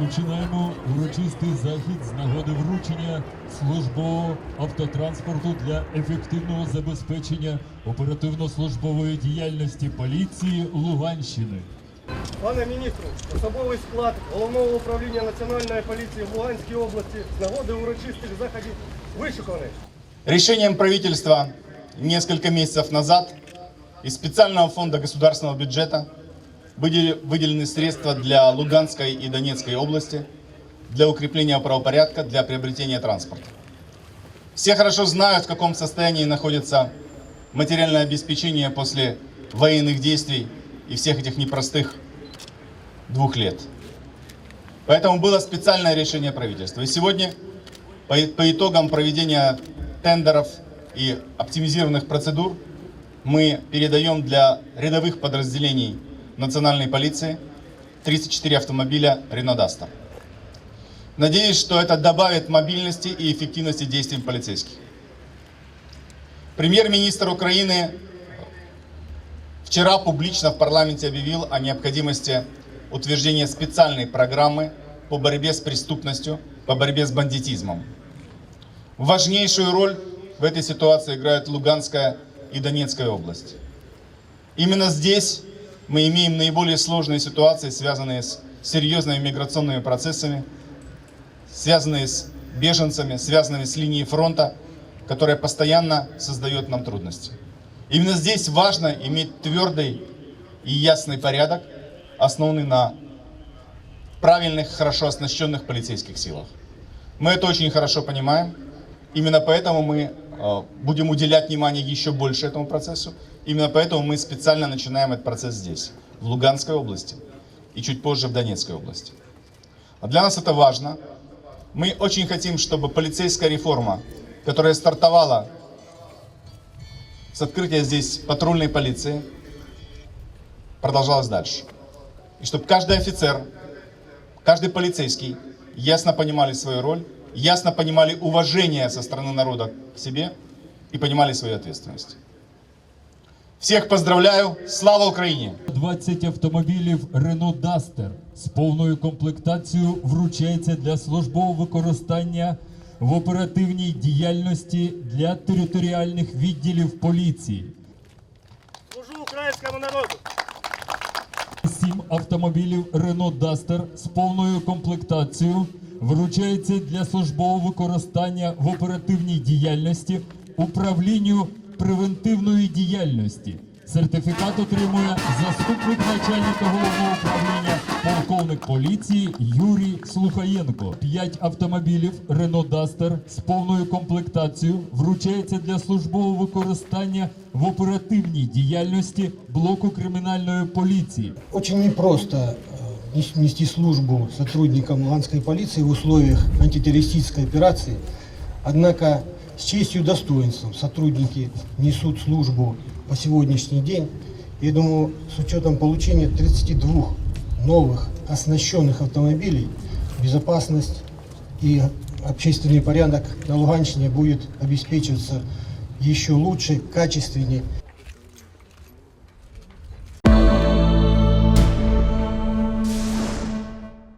Розпочинаємо урочистий захід з нагоди вручення службового автотранспорту для ефективного забезпечення оперативно-службової діяльності поліції Луганщини. Пане міністру, особовий склад головного управління Національної поліції в Луганській області з нагоди урочистих заходів вишуканий. Решением правительства несколько месяцев назад из специального фонда государственного бюджета выдели- выделены средства для Луганской и Донецкой области для укрепления правопорядка, для приобретения транспорта. Все хорошо знают, в каком состоянии находится материальное обеспечение после военных действий и всех этих непростых двух лет. Поэтому было специальное решение правительства. И сегодня по, итогам проведения тендеров и оптимизированных процедур мы передаем для рядовых подразделений национальной полиции 34 автомобиля Renault Duster. Надеюсь, что это добавит мобильности и эффективности действий полицейских. Премьер-министр Украины вчера публично в парламенте объявил о необходимости утверждения специальной программы по борьбе с преступностью, по борьбе с бандитизмом. Важнейшую роль в этой ситуации играют Луганская и Донецкая область. Именно здесь мы имеем наиболее сложные ситуации, связанные с серьезными миграционными процессами, связанные с беженцами, связанные с линией фронта, которая постоянно создает нам трудности. Именно здесь важно иметь твердый и ясный порядок, основанный на правильных, хорошо оснащенных полицейских силах. Мы это очень хорошо понимаем. Именно поэтому мы будем уделять внимание еще больше этому процессу. Именно поэтому мы специально начинаем этот процесс здесь, в Луганской области и чуть позже в Донецкой области. А для нас это важно. Мы очень хотим, чтобы полицейская реформа, которая стартовала с открытия здесь патрульной полиции, продолжалась дальше. И чтобы каждый офицер, каждый полицейский ясно понимали свою роль, ясно понимали уважение со стороны народа к себе и понимали свою ответственность. Всех поздравляю! Слава Украине! 20 автомобілів Renault Duster з повною комплектацією вручається для службового використання в оперативній діяльності для територіальних відділів поліції. Служу українському народу! Сім автомобілів Renault Duster з повною комплектацією Вручається для службового використання в оперативній діяльності управлінню превентивної діяльності. Сертифікат отримує заступник начальника головного управління, полковник поліції Юрій Слухаєнко. П'ять автомобілів Renault Duster з повною комплектацією вручається для службового використання в оперативній діяльності блоку кримінальної поліції. Очень непросто нести службу сотрудникам Луганской полиции в условиях антитеррористической операции. Однако с честью и достоинством сотрудники несут службу по сегодняшний день. Я думаю, с учетом получения 32 новых оснащенных автомобилей, безопасность и общественный порядок на Луганщине будет обеспечиваться еще лучше, качественнее.